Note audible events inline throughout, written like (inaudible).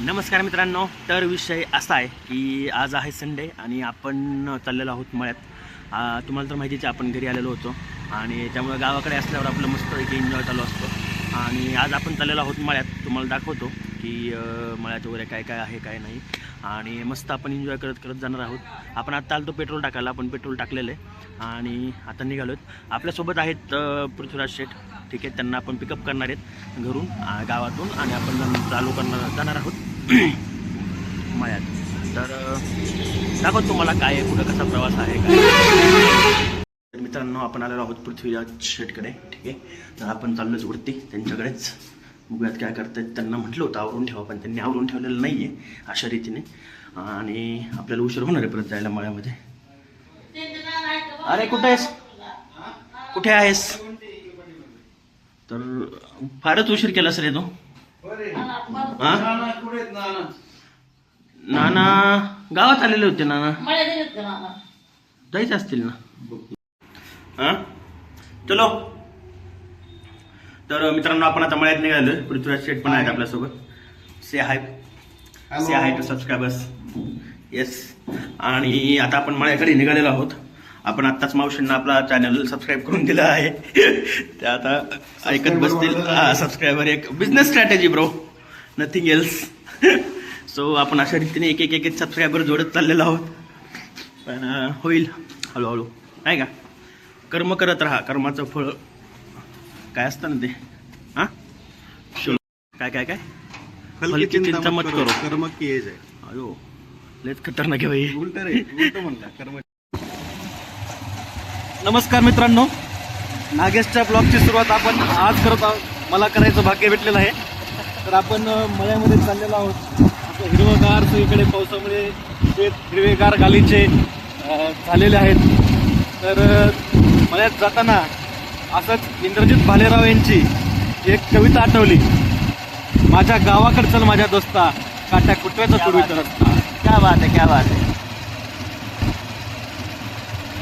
नमस्कार मित्रांनो तर विषय असा आहे की आज आहे संडे आणि आपण चाललेलो आहोत मळ्यात. तुम्हाला तर माहितीच आहे आपण घरी आलेलो होतो. आणि त्यामुळे गावाकडे असल्यावर आपलं मस्त एक एन्जॉय चालू असतो. आणि आज आपण चाललेलो आहोत मळ्यात. तुम्हाला दाखवतो की मळ्यात वगैरे काय काय आहे काय नाही. आणि मस्त आपण एन्जॉय करत करत जाणार आहोत. आपण आता आलतो पेट्रोल टाकायला आपण पेट्रोल टाकलेलं आहे. आणि आता निघालो आपल्यासोबत आहेत पृथ्वीराज शेठ. ठीक आहे त्यांना आपण पिकअप करणार आहेत घरून गावातून. आणि आपण चालू करणार जाणार आहोत. (clears throat) मळ्यात तर दाखवत तुम्हाला काय आहे कुठं कसा प्रवास आहे काय तर मित्रांनो आपण आलेलो आहोत पृथ्वीराज शेटकडे ठीक आहे? तर आपण चाललोच वरती त्यांच्याकडेच. बघूयात काय करतायत. त्यांना म्हटलं होतं आवरून ठेवा पण त्यांनी आवरून ठेवलेलं नाही आहे अशा रीतीने. आणि आपल्याला उशीर होणार आहे परत जायला मळ्यामध्ये. अरे कुठे आहेस? कुठे आहेस? तर फारच उशीर केला सर तू. हा नाना गावात आलेले होते नाना. जायचे असतील ना. हा? चलो. तर मित्रांनो आपण आता मळ्यात निघालो पृथ्वीराज शेठ पण आहेत आपल्यासोबत. Say hi say hi to subscribers yes आणि आता आपण मळ्याकडे निघालेलो आहोत. आपण आत्ताच मावशींना आपला चॅनल सबस्क्राईब करून दिला आहे. ते आता ऐकत बसतील. हा सबस्क्रायबर एक business strategy bro nothing else so आपण अशा रीतीने एक एक एक एक सबस्क्रायबर जोडत चाललेलो आहोत. पण होईल. हळूहळू. नाही का? कर्म करत राहा. कर्माचं फळ काय असतं ना ते? हां? काय काय काय? हलकी चिंता मत करो. कर्म जाय अयो लेच खतरनाक आहे उलट रे उलट म्हणला. कर्म नमस्कार मित्रांनो. नागेशच्या ब्लॉगची सुरुवात आपण आज करत आहोत. मला करायचं भाग्य भेटलेलं आहे. तर आपण मळ्यामध्ये चाललेलो आहोत. असं हिरवगार सगळीकडे पावसामुळे शेत हिरवेगार गालीचे झालेले आहेत. तर मळ्यात जाताना असंच इंद्रजित भालेराव यांची एक कविता आठवली. माझ्या गावाकडे चल माझ्या दोस्ता काट्या कुटव्याचा पूर्वी रस्ता क्या बात आहे क्या बात आहे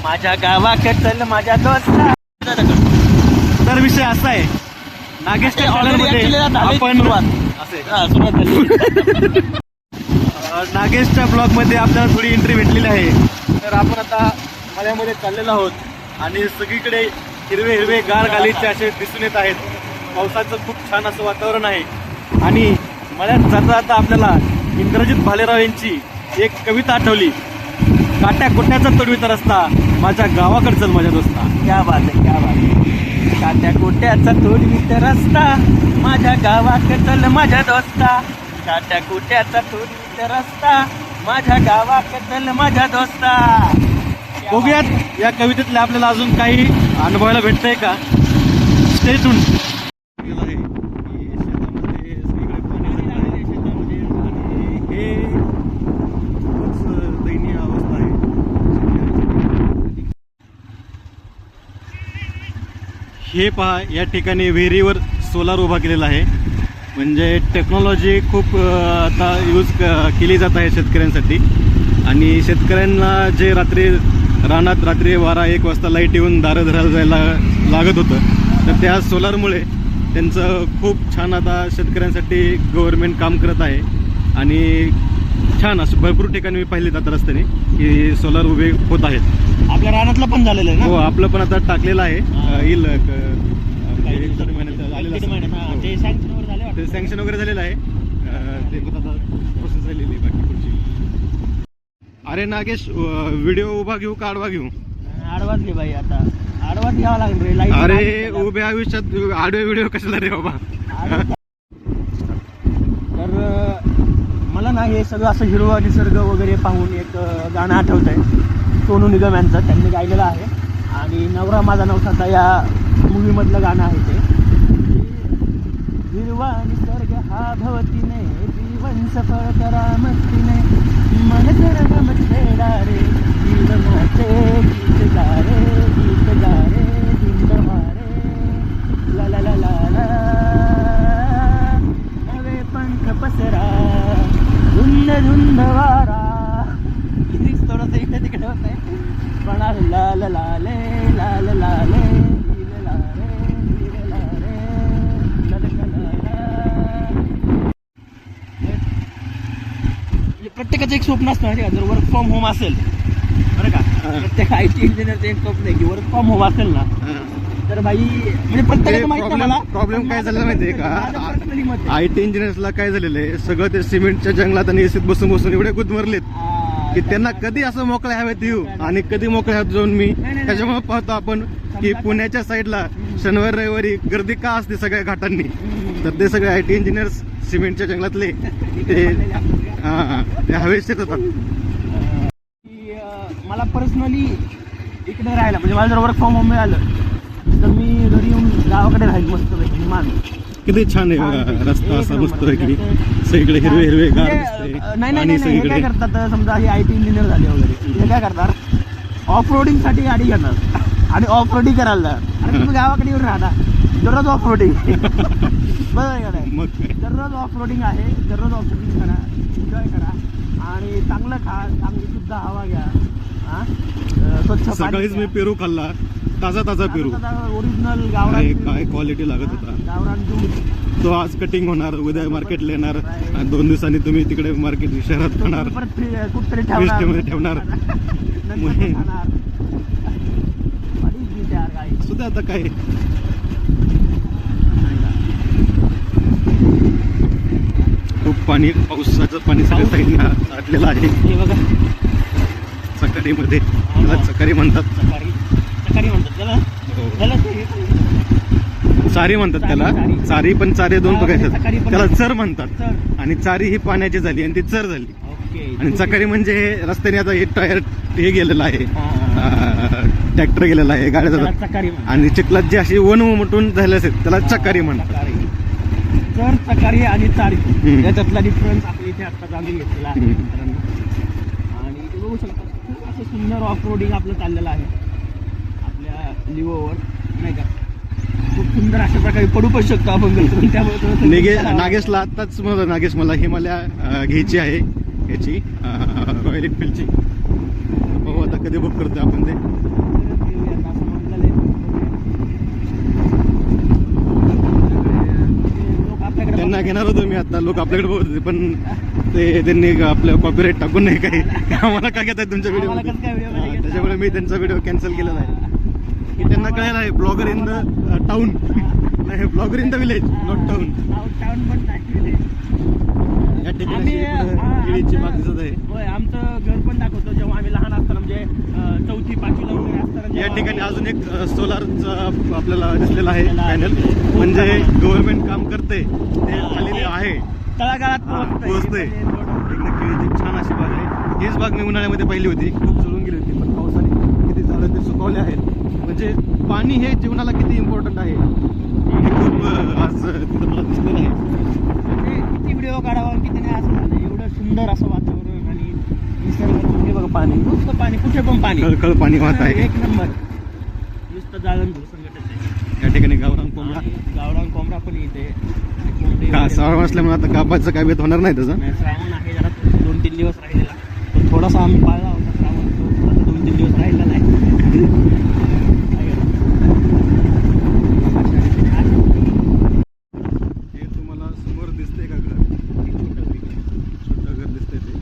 माझ्या गावाकडे चल माझ्या दोस्ता तर विषय असा आहे आपण झाली. अ, नागेशच्या ब्लॉगमध्ये आपल्याला थोडी एंट्री भेटलेली आहे. तर आपण आता मळ्यामध्ये चाललेलो आहोत आणि सगळीकडे हिरवे हिरवे गार गालीचे असे दिसून येत आहेत. पावसाचं खूप छान असं वातावरण आहे. आणि मळ्यात जाता जाता आपल्याला इंद्रजित भालेराव यांची एक कविता आठवली. काट्या कोट्याचा तडवीचा रस्ता. माझ्या गावाकडे चल माझ्या दोस्ता क्या बात आहे क्या बात आहे. काट्या कोट्याचा तोडवीत रस्ता? माझ्या गावाकडे चल माझ्या दोस्ता. काट्या कोट्याचा तोडवीत रस्ता? माझ्या गावाकडे चल माझ्या दोस्ता. बघूयात या कवितेतले आपल्याला अजून काही अनुभवायला भेटतंय का? स्टेटून हे पहा या ठिकाणी विहिरीवर सोलार उभा केलेला आहे. म्हणजे टेक्नॉलॉजी खूप आता यूज क- केली जात आहे शेतकऱ्यांसाठी. आणि शेतकऱ्यांना जे रात्री रानात रात्री बारा एक वाजता लाइट येऊन दारं धरायला जायला लागत होतं तर त्या सोलारमुळे त्यांचं खूप छान आता शेतकऱ्यांसाठी गव्हर्मेंट काम करत आहे. आणि छान असं भरपूर ठिकाणी मी पाहिले जात रस्त्याने की सोलार उभे होत आहेत. आपल्या रानातलं पण झालेलं आहे हो ना आपलं पण आता टाकलेलं आहे हा. अ, येईल क- म्हणजे एक दोन महिन्यात आलेलं किती महिन्यात? हा, असेल. ते हो. sanction वगैरे झाले वाटतं. ते सँक्शन वगैरे झालेलं आहे अ, ते पण आता प्रोसेस झालेली आहे बाकी पुढची अरे नागेश व्हिडिओ उभा घेऊ का आडवा घेऊ आडवाच घे बाई आता आडवाच घ्यावा लागेल रे लाइट अरे उभ्या आयुष्यात आडवे व्हिडिओ कशाला रे बाबा तर अं, मला ना हे सगळं असं हिरवा निसर्ग वगैरे पाहून एक अं, गाणं आठवत आहे सोनू निगम यांचं त्यांनी गायलेलं आहे. आणि नवरा माझा नवसाचा या मूवीमधलं गाणं आहे ते. हिरवा निसर्ग हा भवतीने जीवन सफळ करा मस्तीने. मन सरगम छेडा रे जीवनाचे गीत गारे गीत गारे स्वप्न असतं माहिती का जर वर्क फ्रॉम होम असेल. बरं का. प्रत्येक आय टी इंजिनियरचं एक स्वप्न आहे की वर्क फ्रॉम होम असेल ना तर भाई म्हणजे प्रत्येकाचं माहिती मला? प्रॉब्लेम काय झालेला माहितीये माझं personally मत का आहे. आय टी इंजिनियर्सला काय झालेलं आहे? सगळं ते सिमेंटच्या जंगलात आणि एसीत बसून बसून एवढे गुदमरलेत आ, की त्यांना कधी असं मोकळे हवेत येऊ? आणि कधी मोकळे हवेत जाऊन मी? नाही. त्याच्यामुळे पाहतो आपण की पुण्याच्या साईडला शनिवार रविवारी गर्दी का असते सगळ्या घाटांनी? तर ते सगळे आय टी इंजिनियर्स सिमेंटच्या जंगलातले. (laughs) ते हा ते हवेशीर येतात की अं, मला पर्सनली इकडे राहायला म्हणजे मला जर वर्क फ्रॉम होम मिळालं तर मी घरी येऊन गावाकडे राहील मस्त मान किती छान आहे बघा रस्ता असा मस्त आहे की सगळीकडे हिरवे हिरवे गार म्हणजे, दिसते अं, नाही नाही आणि नाही, हे काय सगळीकडे करतात समजा हे आय टी इंजिनियर झाले वगैरे. हे काय करतात? ऑफ रोडिंगसाठी गाडी घेणार आणि ऑफ रोडिंग करायला तुम्ही गावाकडे येऊन राहता. दररोज ऑफ रोडिंग (laughs) बरोबर आहे का नाही? मग काय. दररोज ऑफ रोडिंग आहे दररोज ऑफ रोडिंग करा. एन्जॉय करा. आणि चांगलं खा चांगली सुद्धा हवा घ्या. हा? स्वच्छ सकाळीच मी. पेरू खाल्ला. ताजा ताजा पेरू. ओरिजिनल गावरान काय क्वालिटी लागत होता. गावरान दूध. तो आज कटिंग होणार. उद्या मार्केटला येणार आणि दोन दिवसांनी तुम्ही तिकडे मार्केट शहरात फ्री- कुठतरी ठेवणार. (laughs) सुद्धा आता काय? पाणी पावसाचं पाणी सगळ्या साईडला साठलेलं आहे. हे सकाळीमध्ये. त्याला म्हणतात. सकाळी. सकाळी म्हणतात त्याला. त्याला ते- चारी म्हणतात. त्याला. चारी. चारी पण चारी दोन हा. पण- त्याला चर म्हणतात. आणि चारी ही पाण्याची झाली आणि ती चर झाली. आणि सकाळी म्हणजे हे रस्त्याने आता हे टायर हे गेलेलं आहे. हा. ट्रॅक्टर गेलेला आहे गाड्या चकारी म्हणतात. आणि चिखलात जे अशी वन उमटून झाले असेल त्याला चकारी म्हणतात. चकारी. चर चकारी आणि चारी हम्म. याच्यातला डिफरन्स आपल्या इथे आता जाणून घेतलेला आहे हम्म. मित्रांनो आणि इथे बघू शकता खूप असं सुंदर ऑफ रोडिंग आपलं चाललेलं आहे आपल्या लिओवर नाही का खूप सुंदर अशा प्रकारे पडू पण शकतो आपण घसरून. त्यामुळे थोडंसं निगे. नागेशला आत्ताच मला नागेश मला हिमालया अं, घ्यायची आहे याची रॉयल एनफिल्डची पाहू आता कधी बुक करतोय आपण ते असं म्हटलेलं आहे. लोक त्यांना घेणार होतो मी आता. लोक आपल्याकडे बघत होते पण ते त्यांनी आपल्या कॉपीराईट टाकून नाही काही. आम्हाला काय घेताय तुमच्या व्हिडिओ? त्याच्यामुळे मी त्यांचा व्हिडिओ कॅन्सल केलेला आहे. की त्यांना कळायला आहे ब्लॉगर इन द टाउन नाही blogger in the village not town town. पण. या ठिकाणी आमचं- घर पण दाखवतो जेव्हा आम्ही लहान म्हणजे चौथी पाचवीला वगैरे असताना या ठिकाणी अजून एक सोलारचा आपल्याला दिसलेला आहे. पॅनल म्हणजे. गव्हर्नमेंट काम करते ते ते- आहे. तळागाळात एकदम केळीची छान अशी बाग आहे हीच बाग मी उन्हाळ्यामध्ये पाहिली होती. खूप जळून गेली होती पण पावसाने किती झालं ते सुकवले आहेत. म्हणजे पाणी हे जीवनाला किती इम्पॉर्टंट आहे? हे खूप आज मला दिसलेलं आहे. म्हणजे किती व्हिडिओ काढावा किती नाही असं झालं एवढं सुंदर असं वातावरण. हे बघा पाणी. नुसतं पाणी कुठे पण पाणी. कळकळ पाणी वाहत आहे. एक नंबर. नुसतं जाळण संघटन आहे. या ठिकाणी गावरान कोंबडा. गावरान कोंबडा पण इथे का श्रावण असल्यामुळे आता कापायचं काय बेत होणार नाही त्याचा? नाही, श्रावण आहे जरा. दोन तीन दिवस राहिलेला. थोडासा आम्ही पाळला होता श्रावण तो दोन तीन दिवस राहिलेला आहे आहे का? अशा रीतीने हे तुम्हाला समोर दिसतंय का घर छोटं घर दिसतंय ते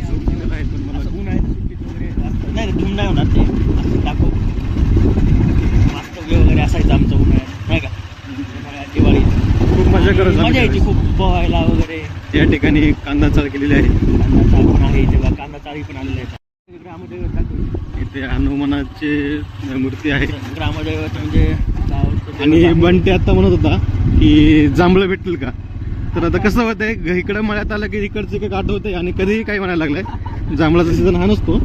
Zoom केलेलं आहे पण मला असं उन्हाळ्याच्या सुट्टीत वगैरे जास्त- नाही रे, धूम नाही होणार ते असं दाखव वास्तव्य वगैरे असायचं आमचं उन्हाळ्यात नाही का उन्हाळ्यात दिवाळीत खूप मजा करत आणि आम्ही मजा यायची त्यावेळेस. खूप पोहायला वगैरे या ठिकाणी कांदा चाळ केलेली आहे कांदा चाळ पण आहे तेव्हा कांदा चाळी पण आलेला आहे ग्रामदैवत दाखव. इथे हनुमानाची मूर्ती आहे ग्रामदैवत म्हणजे गावाचं आणि दैवत आहे. बंटे आता म्हणत होता की जांभळं भेटतील का तर आता कसं होतंय घ- इकडं मळ्यात आलं की इकडचं काही आठवतंय आणि कधीही काही म्हणायला लागलंय जांभळाचा सीझन हा नसतो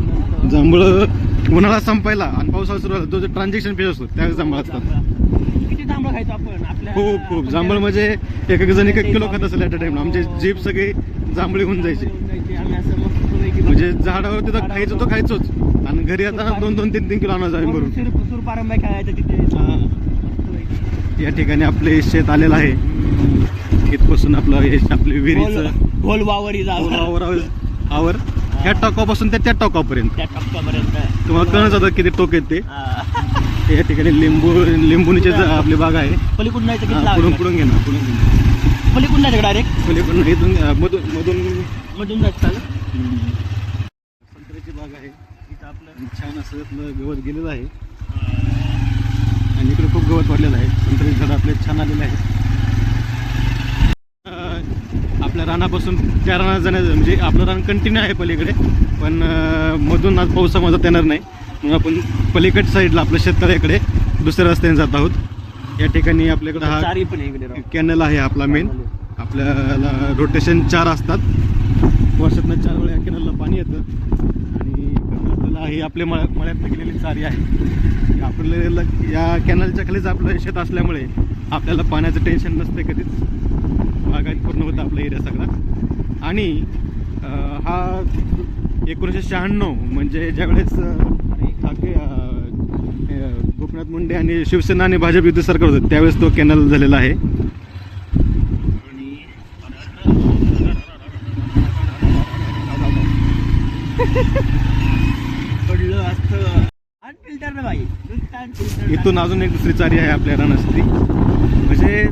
जांभळं उन्हाळा संपायला आणि पावसाळा सुरू झाला तो जो ट्रान्झॅक्शन फेज असतो त्यावेळेस जांभळ असतात. किती जांभळं खायचो आपण? आपल्या खूप खूप. आपण जांभळ म्हणजे एक एक जण एक एक किलो खात असेल ॲट अ टाइम आमचे जीप सगळे जांभळी होऊन जायचे. जांभळं जायचे. आम्ही असं मस्तपैकी म्हणजे झाडावरती तर खायचो तो खायचोच. आणि घरी आता दोन दोन तीन तीन किलो आणायचो आम्ही भरून. सूर सूरपारंब्या खेळायचं तिथे. मस्तपैकी. या ठिकाणी आपले शेत आलेलं आहे. इथपासून आपलं हे आपले विहिरीचं गोल- गोल वावरी जावं. आवर. आवर ह्या टोकापासून ते त्या टोकापर्यंत. त्या टप्प्यापर्यंत तुम्हाला कळत जातं किती टोक आहेत ते? हा. या ठिकाणी लिंबू लिंबुनीचे आपली बाग आहे. पलीकडून नाही? पुढून पुढून घे ना पुढून घे. पलीकडून जायचं डायरेक्ट पलीकडून इथून मधून मधून मधून जायचं संत्र्याची बाग आहे. इथं आपलं छान असं गवत गेलेलं आहे. आणि इकडे खूप गवत वाढलेलं आहे. संत्र्याची झाडं आपले छान आलेले आहेत. अं, आपल्या रानापासून त्या रानात जाण्याचं म्हणजे आपलं रान कंटिन्यू आहे पलीकडे. पण मधून आज पावसामध्ये येणार नाही. म्हणून आपण पलीकड साईडला आपल्या शेतकऱ्याकडे दुसऱ्या रस्त्याने जात आहोत. या ठिकाणी आपल्याकडे हा. कॅनल आहे आपला मेन आपल्याला रोटेशन चार असतात. वर्षातनं चार वेळा कॅनलला पाणी येतं. आणि आपल्याला ही आपल्या मळ्या मळ्यात गेलेली चारी आहे. आपल्याला या कॅनलच्या खालीच आपलं शेत असल्यामुळे आपल्याला पाण्याचं टेन्शन नसते कधीच. बागायत पूर्ण होतं आपला एरिया सगळा. आणि हा एकोणीसशे शहाण्णव म्हणजे ज्यावेळेस अं, मुंडे आणि शिवसेना आणि भाजप युद्ध सरकार होतं. त्यावेळेस तो कॅनल झालेला आहे. इथून अजून एक दुसरी चारी आहे आपल्या रानासली म्हणजे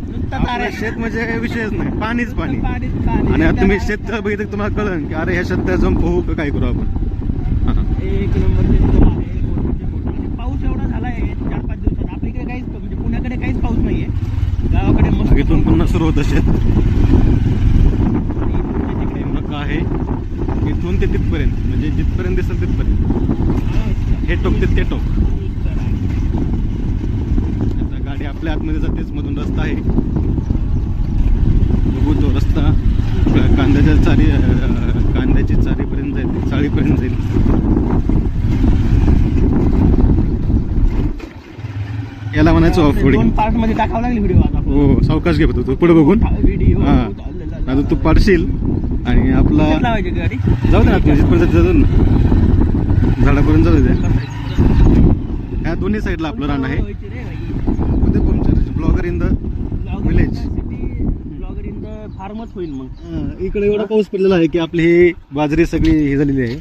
शेत म्हणजे विषयच नाही. पाणीच पाणी. आणि आता तुम्ही शेत बघितलं तुम्हाला कळलं की अरे ह्या शेतात जाऊन पोहू का काय करू आपण? एक नंबर चित्र आहे मोठं मोठं आणि पाऊस एवढा झालाय चार पाच दिवसात आपल्या इकडे काहीच म्हणजे पुण्याकडे काहीच पाऊस नाहीये मग इथून पुन्हा सुरू होत असेल. मका आहे इथून ते तिथपर्यंत म्हणजे जिथपर्यंत दिसेल तिथपर्यंत. हे टोक ते ते टोक. आता गाडी आपल्या आतमध्ये जातेच मधून रस्ता आहे. बघू तो रस्ता. कांद्याच्या चारी कांद्याची चारीपर्यंत जाईल चाळीपर्यंत जाईल. याला म्हणायचं ऑफ दोन पार्टमध्ये टाकावं लागले व्हिडिओ आता. हो सावकाश घे तू पुढे बघून. व्हिडिओ हा. आता तू पाडशील आणि आपला लावायची गाडी? जाऊ दे ना तू जिथपर्यंत जातो ना. झाडापर्यंत जाऊ दे. ह्या दोन्ही साईडला आपलं रान आहे. Blogger in the Village. Blogger in the फार्मच होईल मग. इकडे एवढा पाऊस पडलेला आहे की आपली ही बाजरी सगळी ही झालेली आहे.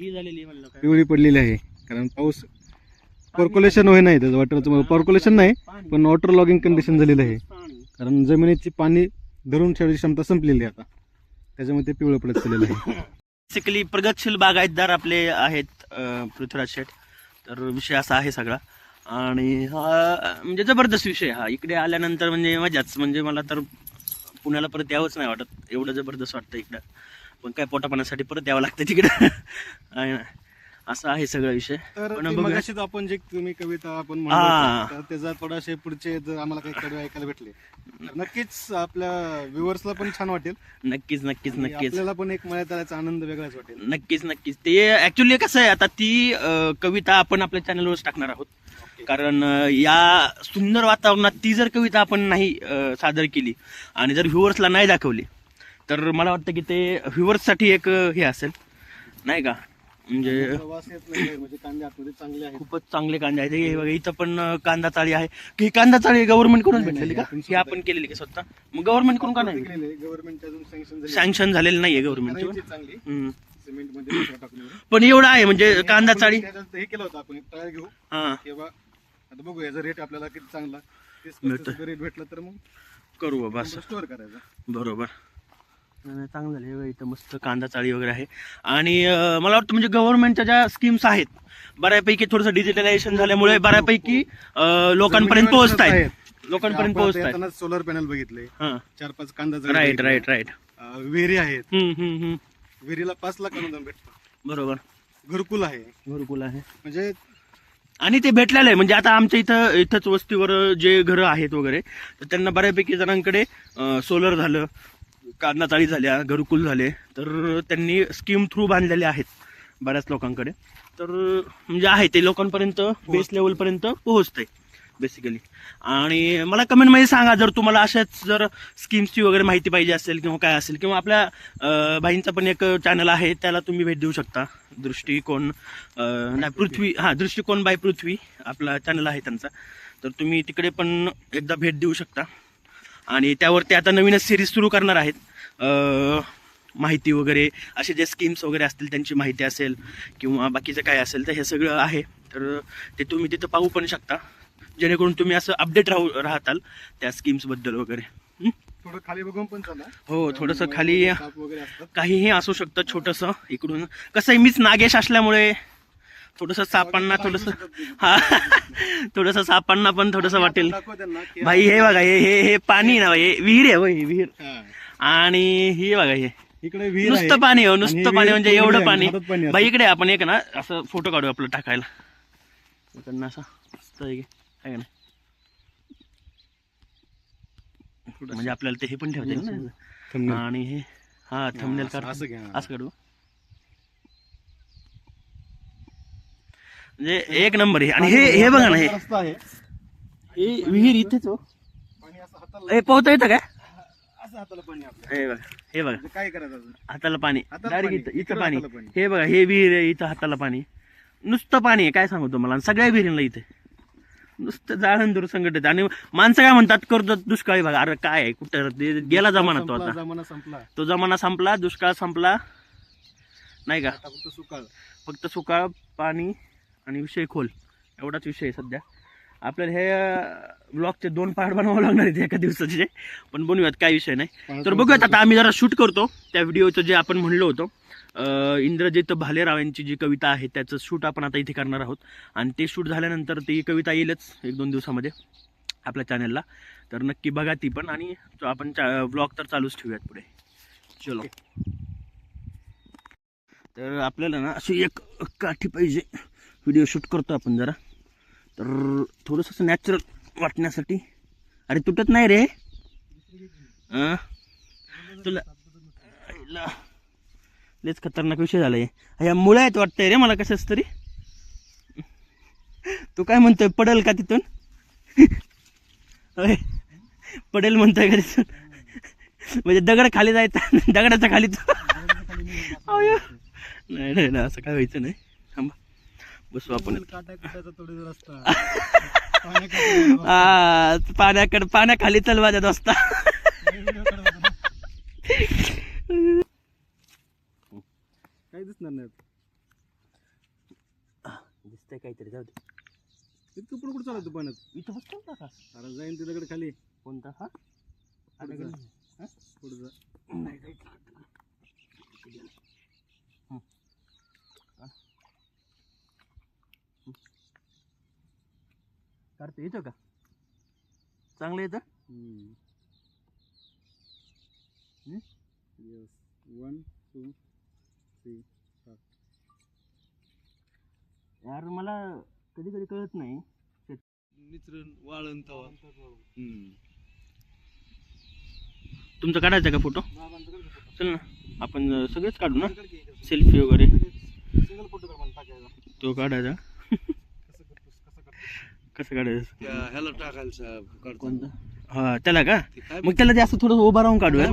ही झालेली म्हणलं काय? पिवळी पडलेली आहे कारण पाऊस पर्क्युलेशन होई नाही त्याचं वॉटर पर्क्युलेशन म्हणजे नाही पण वॉटर लॉगिंग कंडिशन झालेलं आहे. कारण जमिनीची पाणी धरून ठेवण्याची क्षमता संपलेली आहे आता. त्याच्यामुळे ते पिवळं पडत चाललेलं आहे. बेसिकली प्रगतशील बागायतदार आपले आहेत पृथ्वीराज शेठ. तर विषय असा आहे सगळा. आणि हा म्हणजे जबरदस्त विषय हा. इकडे आल्यानंतर म्हणजे मजाच. म्हणजे मला तर पुण्याला परत यावंच नाही वाटत. एवढं जबरदस्त वाटतं इकडं. पण काय पोटापाण्यासाठी परत यावं लागतं तिकडं. (laughs) आहे ना. असं आहे सगळा विषय. तर पण ते बघूया. मगाशीच आपण जे तुम्ही कविता आपण हा. तर त्याचा थोडासे पुढचे जर आम्हाला काही कडवे ऐकायला भेटले तर नक्कीच आपल्या व्ह्युअर्सला पण छान वाटेल. नक्कीच नक्कीच आणि नक्कीच. आपल्याला पण एक मळ्यात आल्याचा आनंद वेगळाच वाटेल. नक्कीच नक्कीच. ते ऍक्च्युली कसं आहे आता ती अं, कविता आपण आपल्या चॅनलवरच टाकणार आहोत. कारण अं, या सुंदर वातावरणात ती जर कविता आपण नाही अं, सादर केली आणि जर व्ह्युअर्सला नाही दाखवली तर मला वाटतं की ते व्ह्युअर्ससाठी एक अं, हे असेल. नाही का? म्हणजे येत नाही म्हणजे कांदे आतमध्ये चांगले आहेत. खूपच चांगले कांदे आहेत. हे बघा, इथं पण कांदा चाळी आहे. की कांदा चाळी गव्हर्नमेंटकडून भेटलेली का? ही आपण केलेली का स्वतः? मग गव्हर्नमेंटकडून का नाही? गव्हर्नमेंट अजून सँक्शन झाली. सँक्शन झालेलं नाहीये गव्हर्नमेंट चांगली. सिमेंटमध्ये पण एवढं आहे म्हणजे कांदा चाळी हे केलं होतं आपण ट्रायल घेऊ. हा. आता बघू याचा रेट आपल्याला किती चांगला. रेट भेटला तर मग करू बाबा स्टोअर करायचा. बरोबर. चांगलं झालं. हे इथं मस्त कांदा चाळी वगैरे आहे. आणि मला वाटतं म्हणजे गव्हर्नमेंटच्या ज्या स्कीम्स आहेत बऱ्यापैकी थोडंसं डिजिटलायझेशन झाल्यामुळे बऱ्यापैकी अं, लोकांपर्यंत पोहोचत आहेत लोकांपर्यंत पोहोचत आहेत सोलर पॅनल बघितले. हा. चार पाच कांदा राईट राईट राईट विहिरी आहेत. विहिरीला पाच लाख अनुदान भेटतं बरोबर. घरकुल आहे. घरकुल आहे. म्हणजे आणि ते भेटलेलं आहे. म्हणजे आता आमच्या इथं इथंच वस्तीवर जे घरं आहेत वगैरे तर त्यांना बऱ्यापैकी जणांकडे सोलर झालं कांदा चाळी झाल्या घरकुल झाले तर त्यांनी स्कीम थ्रू बांधलेले आहेत बऱ्याच लोकांकडे. तर म्हणजे आहे ते लोकांपर्यंत बेस लेवलपर्यंत पोहोचतंय बेसिकली आणि मला कमेंटमध्ये सांगा जर तुम्हाला अशाच जर स्कीम्सची वगैरे माहिती पाहिजे असेल किंवा काय असेल किंवा आपल्या भाईंचा पण एक चॅनल आहे त्याला तुम्ही भेट देऊ शकता. दृष्टिकोन नाही पृथ्वी हां दृष्टिकोन बाय पृथ्वी आपला चॅनल आहे त्यांचा. तर तुम्ही तिकडे पण एकदा भेट देऊ शकता. आणि त्यावर ते आता नवीनच सिरीज सुरू करणार आहेत. माहिती वगैरे असे जे स्कीम्स वगैरे असतील त्यांची माहिती असेल किंवा बाकीचं काय असेल तर हे सगळं आहे. तर ते तुम्ही तिथं पाहू पण शकता. जेणेकरून तुम्ही असं अपडेट राहू राहताल त्या स्कीम्सबद्दल वगैरे. थोडं खाली बघून पण हो थोडंसं खाली काहीही असू शकतं छोटंसं इकडून. कसं मीच नागेश असल्यामुळे थोडंसं सापांना थोडंसं हा. थोडंसं सापांना पण थोडंसं वाटेल. भाई हे बघा हे हे हे पाणी ना हे विहीर आहे ही विहीर. आणि हे बघा हे. इकडे विहीर. नुसतं पाणी हो नुसतं पाणी म्हणजे एवढं पाणी. बाई इकडे आपण एक ना असं फोटो काढू आपलं टाकायला. इकडनं असं मस्त आहे की, नाही? म्हणजे आपल्याला ते हे पण ठेवता येईल ना. Thumbnail. आणि हे हा थंबनेल काढ. असं काढू. म्हणजे एक नंबर आहे. आणि हे हे बघा ना हे. रस्ता आहे. हे विहीर इथेच हो. पाणी असं हाताला हे पोहता येतं काय असं हाताला पाणी हे बघा हे बघा. म्हणजे काय करायचं अजून? हाताला पाणी. हाताला डायरेक्ट पाणी. इथं इथं इकडं पाणी. हाताला पाणी. हे बघा हे विहीर आहे इथं हाताला पाणी. नुसतं पाणी आहे काय सांगू तुम्हाला? आणि सगळ्या विहिरीला इथे. नुसतं जाळण दूर संकट आणि माणसं काय म्हणतात करतो दुष्काळी भाग. अरे काय आहे? कुठं? ते गेला जमाना तो संपला, आता. जमाना संपला. तो जमाना संपला दुष्काळ संपला. नाही का? आता फक्त सुकाळ. फक्त सुकाळ पाणी आणि विषय खोल. एवढाच विषय आहे सध्या. आपल्याला हे ब्लॉगचे दोन पार्ट बनवावं लागणार आहेत एका दिवसाचे. पण बनवूयात काय विषय नाही. तर बघूयात आता आम्ही जरा शूट करतो. त्या व्हिडिओचं जे आपण म्हणलो होतो इंद्रजित भालेराव यांची जी कविता आहे त्याचं शूट आपण आता इथे करणार आहोत. आणि ते शूट झाल्यानंतर ती कविता येईलच एक दोन दिवसामध्ये आपल्या चॅनलला तर नक्की बघा ती पण आणि तो आपण ब्लॉग तर चालूच ठेवूयात पुढे. चलो. तर आपल्याला ना अशी एक काठी पाहिजे. व्हिडिओ शूट करतो आपण जरा. तर थोडंसं असं नॅचरल वाटण्यासाठी. अरे तुटत नाही रे. तुला लेच खतरनाक विषय झाला आहे ह्या मुळ्या आहेत वाटतंय रे मला कशाच तरी. तू काय म्हणतोय पडेल का तिथून? होय. पडेल म्हणतोय का तिथून? म्हणजे दगड खाली जायचं दगडाचा खाली तू. अयो. नाही नाही असं काय व्हायचं नाही. बसू आपण. (laughs) पाण्याकडे पाण्याखाली चल माझ्या दोस्ता काही दिसणार नाही दिसतंय काहीतरी जाऊ दे. इतकं पुढे कुठं चालत पाण्यात. इथं बसतो का? अरे जाईन ते दगड खाली. कोणता? हा. हा? पुढे जा. नाही जायचं. हं. हा. हं. काढता येतं का? चांगलं येतं? two, three, four. यार मला कधी कधी कळत नाही. निचरण वाळण तवा. तुमचं काढायचं का फोटो? चल ना आपण सगळेच काढू ना? सेल्फी वगैरे. सिंगल फोटो कर मला टाकायचा. तो काढायचा कसं करतोस कसं करतोस कसं काढायचं? ह्याला टाकायला हा त्याला का? ते काय मग त्याला जास्त थोडं उभा राहून काढूया.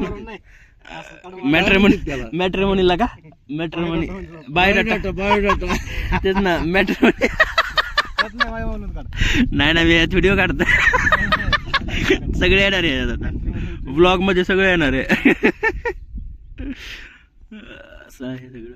असं मॅट्रिमोनी त्याला? मॅट्रिमोनीला का? मॅट्रिमोनी. बायोडाटा बायोडाटा तेच ना मॅट्रिमोनी. नाही ना मी व्हिडिओ काढतो सगळे येणार आहे आता. ब्लॉगमध्ये सगळे येणार आहे. असं आहे सगळं.